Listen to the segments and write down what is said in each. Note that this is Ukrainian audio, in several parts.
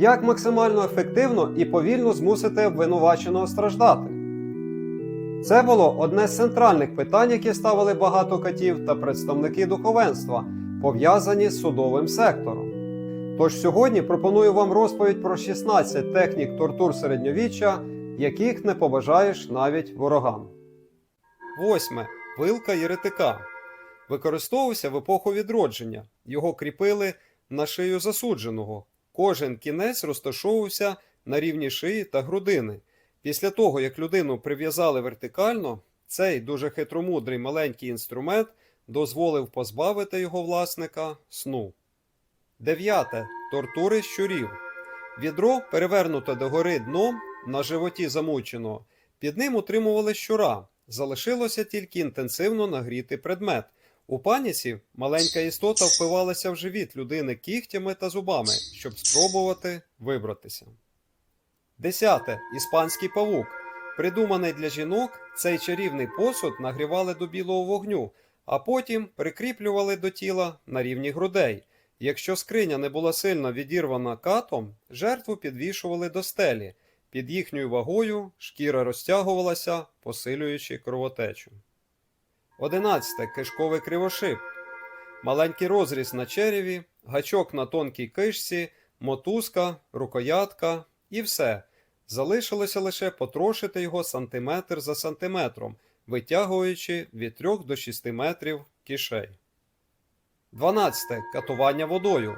Як максимально ефективно і повільно змусити обвинуваченого страждати? Це було одне з центральних питань, які ставили багато катів та представники духовенства, пов'язані з судовим сектором. Тож сьогодні пропоную вам розповідь про 16 технік тортур середньовіччя, яких не побажаєш навіть ворогам. Восьме. Вилка єретика. Використовувався в епоху відродження. Його кріпили на шию засудженого. Кожен кінець розташовувався на рівні шиї та грудини. Після того, як людину прив'язали вертикально, цей дуже хитромудрий маленький інструмент дозволив позбавити його власника сну. Дев'яте. Тортури щурів. Відро перевернуте догори дном на животі замученого. Під ним утримували щура. Залишилося тільки інтенсивно нагріти предмет. У паніці маленька істота впивалася в живіт людини кігтями та зубами, щоб спробувати вибратися. Десяте. Іспанський павук. Придуманий для жінок, цей чарівний посуд нагрівали до білого вогню, а потім прикріплювали до тіла на рівні грудей. Якщо скриня не була сильно відірвана катом, жертву підвішували до стелі. Під їхньою вагою шкіра розтягувалася, посилюючи кровотечу. 11. Кишковий кривошип. Маленький розріз на череві, гачок на тонкій кишці, мотузка, рукоятка і все. Залишилося лише потрошити його сантиметр за сантиметром, витягуючи від 3 до 6 метрів кишей. 12. Катування водою.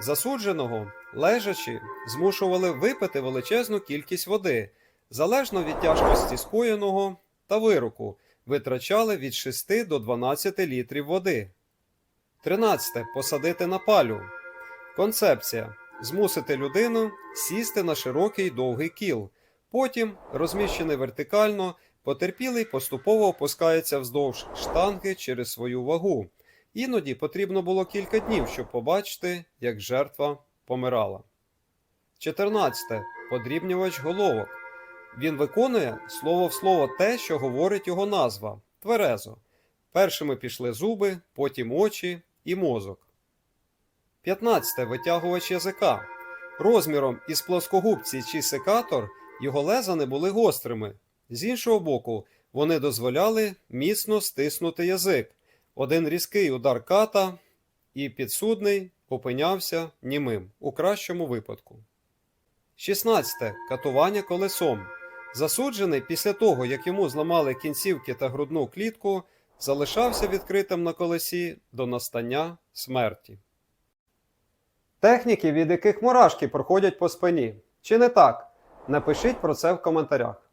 Засудженого, лежачи, змушували випити величезну кількість води, залежно від тяжкості скоєного та вироку, витрачали від 6 до 12 літрів води. 13. Посадити на палю. Концепція змусити людину сісти на широкий довгий кіл. Потім, розміщений вертикально, потерпілий поступово опускається вздовж штанги через свою вагу. Іноді потрібно було кілька днів, щоб побачити, як жертва помирала. 14. Подрібнювач головок. Він виконує слово в слово те, що говорить його назва тверезо. Першими пішли зуби, потім очі і мозок. 15. Витягувач язика. Розміром із плоскогубці чи секатор його леза не були гострими. З іншого боку, вони дозволяли міцно стиснути язик. Один різкий удар ката, і підсудний опинявся німим у кращому випадку. 16. Катування колесом. Засуджений після того, як йому зламали кінцівки та грудну клітку, залишався відкритим на колесі до настання смерті. Техніки, від яких мурашки проходять по спині. Чи не так? Напишіть про це в коментарях.